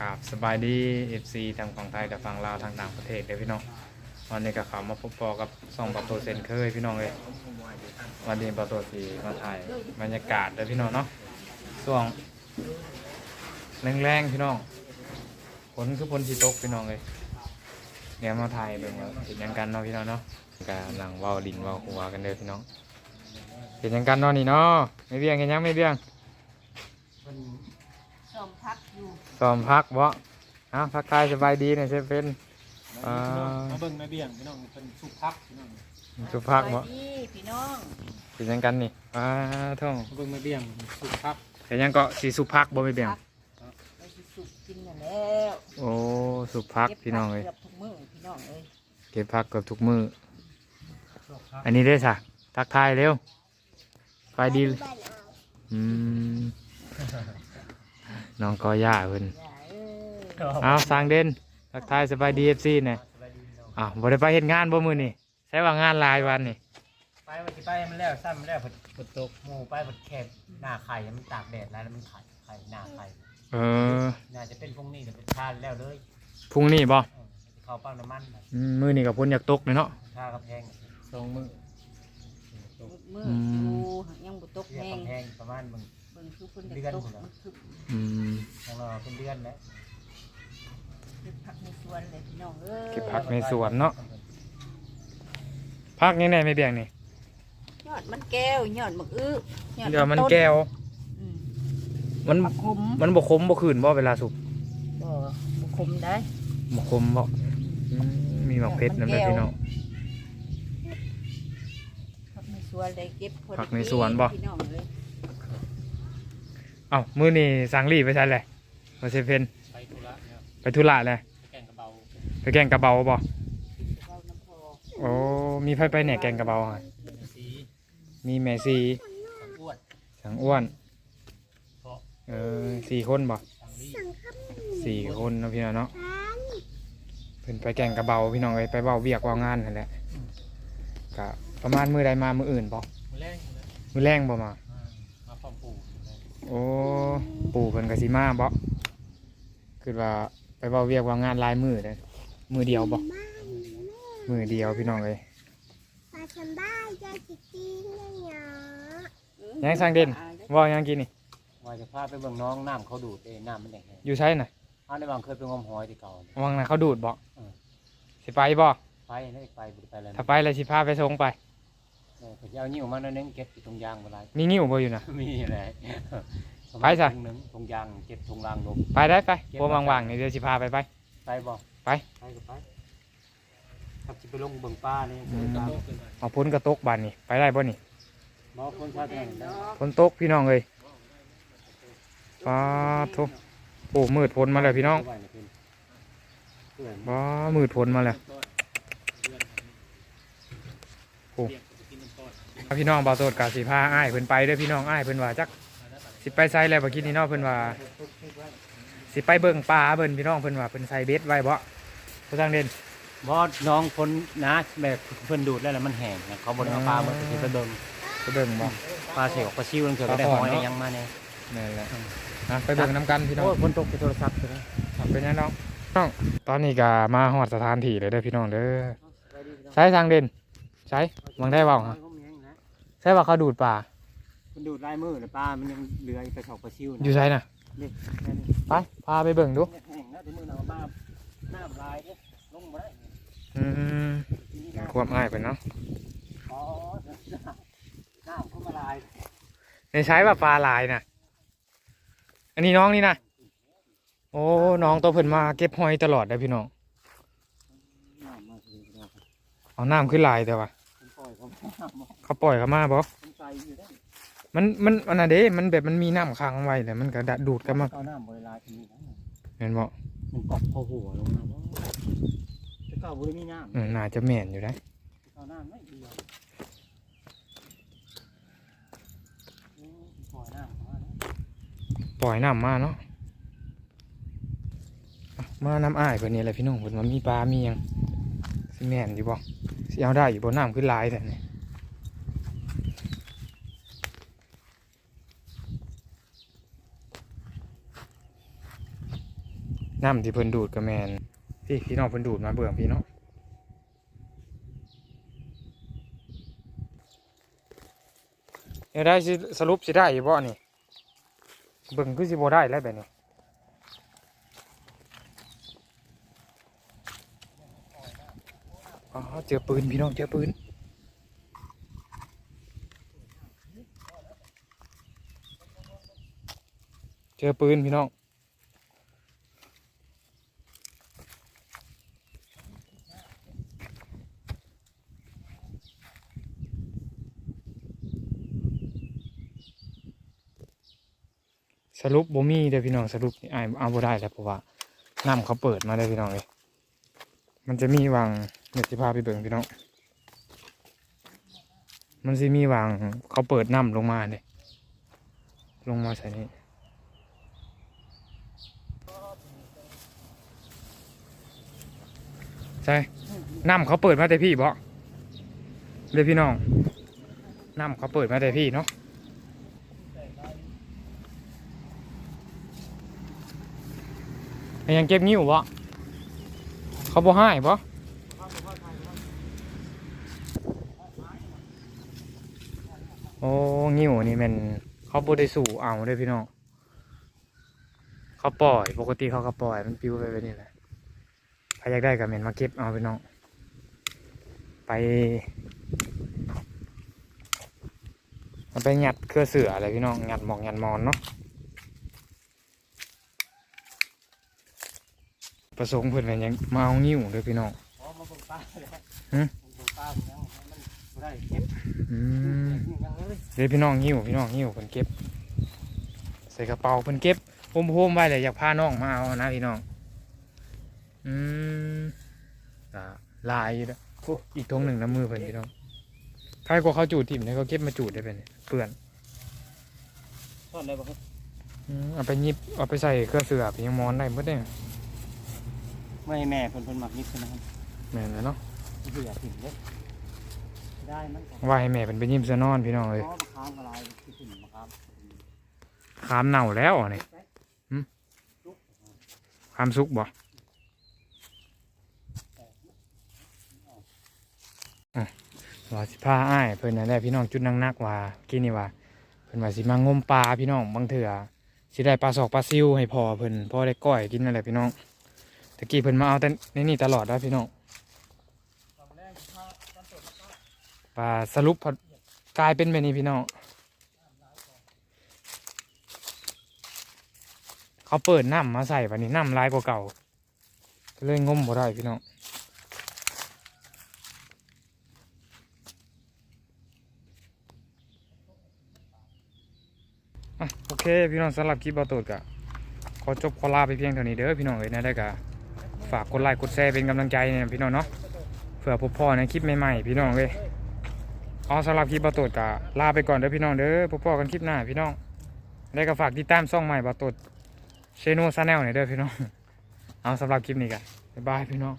ครับสบายดี FC ทางฝั่งไทยกับฝั่งลาวทางต่างประเทศเด้อพี่น้องวันนี้ก็เขามาพบปอกับส่องประตูเซนเคยพี่น้องเลยวันนี้ประตูสีมาถ่ายบรรยากาศเด้อพี่น้องเนาะช่วงแรงๆพี่น้องฝนคือฝนที่ตกพี่น้องเลยเดี๋ยวมาถ่ายเบิ่งว่าเห็นยังกันเนาะพี่น้องเนาะกำลังว้าดินว้าหัวกันเด้อพี่น้องเห็นยังกันเนาะนี่เนาะไม่เบี้ยงเห็นยังไม่เบี้ยง สมพักอยู่ ซ้อมพักบ่เอ้าพักทายสบายดีเนี่ยเชฟเป็นอ่ามาเบิ่งแม่เบี้ยงพี่น้องเป็นสุพักพี่น้องสุภาพบ่ไปดีพี่น้องเป็นหยังกันนี่อ้าท่องมาเบิ่งแม่เบี้ยงสุพักเห็นหยังก็สีสุภาพบ่ไม่เบี่ยงไปสิสุกกินน่ะแล้วโอ้สุภาพพี่น้องเอ้ยเก็บผักเกือบทุกมื้อพี่น้องเอ้ยเก็บพักเกือบทุกมื้อสุพักอันนี้ได้ซะทักทายเร็วไปดีอืม น้องก็ย่าเพิ่นอย่าเอ้ยเอาสร้างเด่นทักทายสบายดี FC เนี่ยอ้าวบ่ได้ไปเฮ็ดงานบ่มื้อนี่ใช้ว่างานหลายวันนี่ไปวันที่ไปมันแล้วซ้ำมันแล้วฝนฝนตกหมูไปฝนแคบหน้าไข่มันตากแดดแล้วมันไข่ไข่หน้าไข่เออน่าจะเป็นพรุ่งนี้จะเป็นชาแล้วเลยพรุ่งนี้บ่เออเขาปั้งน้ำมันน่ะอืมมื้อนี้ก็พ้นอยากตกเลยเนาะชากระแพงสองมือตกมื้ออืมอยู่ยังบ่ตกเรียกแห้งกระแพงประมาณมึง เบิ่งคือเพิ่นเดืได้อนตกพุ่นเหรอมันคืออืม ของเราเป็นเดือนแล้วเก็บผักในสวนเลยพี่น้องเอ้ยเก็บผัก ในสวนเนาะ พักยังไงไม่เบี่ยงนี่ยอดมันแก้วยอดมะอื้อเดี๋ยวมันต้แก้ว อืมมัน ผักขมมันบ่คมบ่ขืนบ่เวลาสุกบ่บ่ขมได้บ่คมบ่อืมมีหมักเพชรนั่นแหละมันแก้วพี่น้อง ผักในสวนได้เก็บพอดีผักในสวนบ่ พี่น้องเอ้ย เอ้ามื้อนี้สังลีไปใช่เลยบ่ใช่เพนไปธุระเนี่ยไปธุระเลยแกงกระเบาไปแกงกระเบาบ่เอาน้ำพอโอ้มีไผไปเนี่ยแกงกระเบาอะสีมีแม่ซีอ้วนสังอ้วนเพราะเออสี่คนบ่สังลี่สี่คนเนาะพี่น้องเนาะเพิ่นไปแกงกระเบาพี่น้องเอ้ยไปเว้าเวียกเว้างานนั่นแหละก็ประมาณมื้อใดมามื้ออื่นบ่มือแรงอยู่นะมื้อแรงบ่มาอ่ามาพร้อมปู่อยู่เลย โอ้ปู่เพิ่นก็สิมาบ่คือว่าไปเว้าเวียกว่างานหลายมื้อเด้อมื้อเดียวบ่มื้อเดียวพี่น้องเอ้ยปลาชัมบ้าจะจิกกินได้เหรอยังสร้างเด่นเว่ายังกินนี่ว่าจะพาไปเบิ่งน้องน้ำเขาดูดเอ้น้ำมันแดงอยู่ใช่น่ะๆอ้าวในบางเคยไปงมหอยที่เก่าเนี่ยวังน่ะเขาดูดบ่เออ สิไปบ่ไปนี่ไปบุไปแล้วถ้าไปแล้วสิพาไปส่งไป เออเขาจะเอานิ้วมานั่นนึงเก็บที่ถุงยางเวลามีงิ้วบ่อยู่น่ะมีอะไรไปซะ ถุงหนึงถุงยางเก็บถุงยางลงไปได้ไปพวกว่างๆนี่เดี๋ยวสิพาไปไป ไปบ่ไป ไปก็ไปครับจะไปลงเบิ่งป้านี่อืมเบิ่งปลาเอาพ้นกระตกบานนี่ไปได้บ่นี่หมอคนชาตินั่นนะพ้นตกพี่น้องเอ้ยฟ้าทุโอ้มืดพ้นมาแล้วพี่น้องไว้ใเพิ่นเพื่อนว้ามืดพ้นมาแล้ว โอ้ พี่น้องบ่าวโสดกาสิพาอ้ายเพิ่นไปเด้อพี่น้องอ้ายเพิ่นว่าจักสิไปไสแล้วบ่คิดนี่เนาะเพิ่นว่าสิไปเบิ่งปลาเบิ่นพี่น้องเพิ่นว่าเพิ่นใส่เบ็ดไว้บ่ผู้ทางเด่นบอสน้องคนนะแบบเพิ่นดูดแล้วแล้วมันแห้งนะเขาบ่ได้เอาปลามาสิไปเบิ่งไปเบิ่งบ่ปลาเสียออกปลาชิวนั่นคือก็ได้ปลาหขอนอยเนอะได้ยังมาเนี่ยนั่นแหละนะไปเบิ่งน้ำกันพี่น้องโอ้ยฝนตกไปโทรศัพท์เลยเป็นยังน้องน้องตอนนี้ก็มาฮอดสถานที่เลยเด้อพี่น้องเด้อใช้ทางเด่นใช้มองได้เปล่าฮะ ใช่ว่าเขาดูดปลามันดูดลายมือเลยปลามันยังเหลืออีกกระสอบปลาชิวนะอยู่ใช่น่ะนี่แค่นี้ไปพาไปเบิ่งดูแห้งแล้วถึงมือหนาวมาน้ำลายเนี่ยลงมาได้อืมควบง่ายไปเนาะอ๋อน้ำเข้ามาลายในใช้ว่าปลาลายน่ะ อันนี้น้องนี่นะโอ้น้องตัวเพิ่นมาเก็บหอยตลอดได้อพี่น้องน้ำมาสิเดี๋ยวเอาน้ำขึ้นลายแต่ว่าผมปล่ อยเขาน้ำมาเขาปล่อยเขามาบ่ผมใส่อยู่ได้มันมันอันนั้นเด้มันแบบมันมีน้ำค้างไว้เลยมันก็ดะดูดกันมาเอาน้ำบริลายทีนี้นะเห็นบ่มันเกาะพอหัวลงมาว่าจะเก่าบริมีน้ำเออน่าจะแม่นอยู่นะเอาน้ำไม่เดียวโอ้ยปล่อยน้ำเข้ามาแล้วปล่อยน้ำมาเนาะอะมาน้ำอ้ายเพิ่นนี่แหละพี่น้องเพิ่นว่ามีปลามีหยังสิแม่นอยู่บ่ สิเอาได้อยู่บ่น้ำขึ้นลายแต่นี่น้ำที่เพิ่นดูดก็แมนพี่พี่น้องเพิ่นดูดมาเบื่อพี่เนาะเดี๋ยวได้สรุปสิได้อยู่บ่นี่เบิ่งคือสิบ่ได้แล้วแบบนี้อ๋อ เจอปืนพี่น้องเจอปืนเจอปืนพี่น้องสรุปบ่มีเด้อพี่น้องสรุปนี่อ้เอาบ่ได้แล้วเพราะว่าน้ำเขาเปิดมาเลยพี่น้องเลย มันจะมีวาง เดี๋ยวสิพาไปเบิ่งพี่น้อง มันสิมีวางเขาเปิดน้ำลงมาเลยลงมาใส่นี่ใช่น้ำเขาเปิดมาแต่พี่บ่เด้อพี่น้องน้ำเขาเปิดมาแต่พี่เนาะยังเก็บงิ้วบ่เขาบ่ให้บ่โอ้งิ้วนี่แมันเขาบ่ได้สู่เอาเด้อพี่น้องเขาปล่อยปกติเขาก็ปล่อย มันปลิวไปแบบนี้แหละใครอยากได้ก็แม่นมาเก็บเอาพี่น้องไปมันไปงัดเครือเสืออะไรพี่น้องงัดหมองงัดมอนเนาะประสงค์เพื่อนเป็นหยังมาเอางิ้วเด้อพี่น้อง ได้เก็บอืมยังเลยเดี๋ยวพี่น้องงิ้วพี่น้องงิ้วเพิ่นเก็บ ใส่กระเป๋าเพิ่นเก็บโฮมๆไว้เลยอยากพาน้องมาเอานะพี่น้อง อืมอ่าลายอยู่แล้วโอ้อีกทงหนึ่งน้ำมือเพิ่นพี่น้องใครกว่าเขาจูดถิ่มเนี่ยเขาเก็บมาจูดได้เป็นเปื่อนซ่อนได้บ่ครับอืมเอาไปยิบเอาไปใส่เครื่องเสือไปยังมอนได้หมดเนี่ยไม่ให้แม่เพิ่นเพิ่นมักนิดนะครับแม่นแล้วเนาะเบื่อถิ่นเด้ ได้มันก็ว่าให้แม่เป็นไปยิ้มซะนอนพี่น้องเลยอ๋อมะขามกระลายที่ถิ่นมะขามขามเน่าแล้วอันนี่หึขามสุกบ่อะว่าสิพาอ้ายเพิ่นนั่นแหละพี่น้องจุดนักๆว่ากินนี่ว่าเพิ่นว่าสิมางมปลาพี่น้องบางเถื่อสิได้ปลาสอกปลาซิวให้พอเพิ่นพอได้ก้อยกินนั่นแหละพี่น้องตะกี้เพิ่นมาเอาแต่ในนี่ตลอดแล้วพี่น้อง ปลาสรุปพอกลายเป็นแบบนี้พี่น้องเขาเปิดน้ำมาใส่วันนี้น้ำร้ายกว่าเก่าก็เลยงมบ่ได้พี่น้องอโอเคพี่น้องสำหรับคลิปบอตูดกะขอจบขอลาไปเพียงเท่านี้เด้อพี่น้องเอ้ยนะได้กะฝากกดไลค์กดแชร์เป็นกำลังใจเนี่ยพี่น้องเนาะเผื่อพบพ่อในคลิปใหม่ๆพี่น้องเลย เอาสำหรับคลิปบอตูดกะลาไปก่อนเด้อพี่น้องเด้อพบพ่อกันคลิปหน้าพี่น้องได้ก็ฝากติดตามช่องใหม่บอตูดเชนูซาแนลหน่อยเด้อพี่น้อง เอาสำหรับคลิปนี้กันบ๊ายบายพี่น้อง